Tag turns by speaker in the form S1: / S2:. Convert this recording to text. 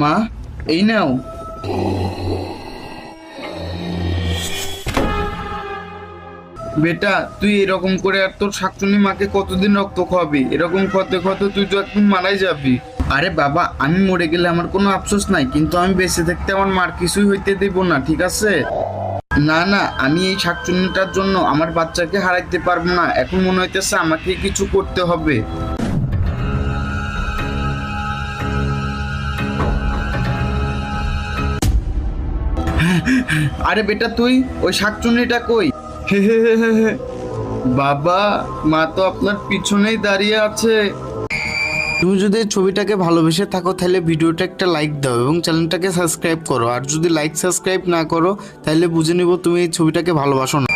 S1: মা, এই নাও। বেটা, তুই এরকম করে আর তোর শাকচুনি মাকে কতদিন রক্ত খাওয়াবি? এরকম খতে খতে তুই তো একদিন মারাই যাবি। আরে বাবা, আমি মরে গেলে আমার কোনো আফসোস নাই, কিন্তু আমি বেঁচে থাকতে আমার মার কিছুই হইতে দেব না, ঠিক আছে? না না, আমি এই শাকচুন্নিটার জন্য আমার বাচ্চাকে হারাইতে পারব না। এখন মনে হইতেছে আমাকে কিছু করতে হবে। আরে বেটা তুই ওই শাকচুন্নিটা কই? হে হে হে হে হে। বাবা মা তো আপনার পিছনেই দাঁড়িয়ে আছে। তুমি যদি ছবিটাকে ভালোবেসে থাকো তাহলে ভিডিওটা একটা লাইক দাও এবং চ্যানেলটাকে সাবস্ক্রাইব করো। আর যদি লাইক সাবস্ক্রাইব না করো তাহলে বুঝে নিব তুমি এই ছবিটাকে ভালোবাসো না।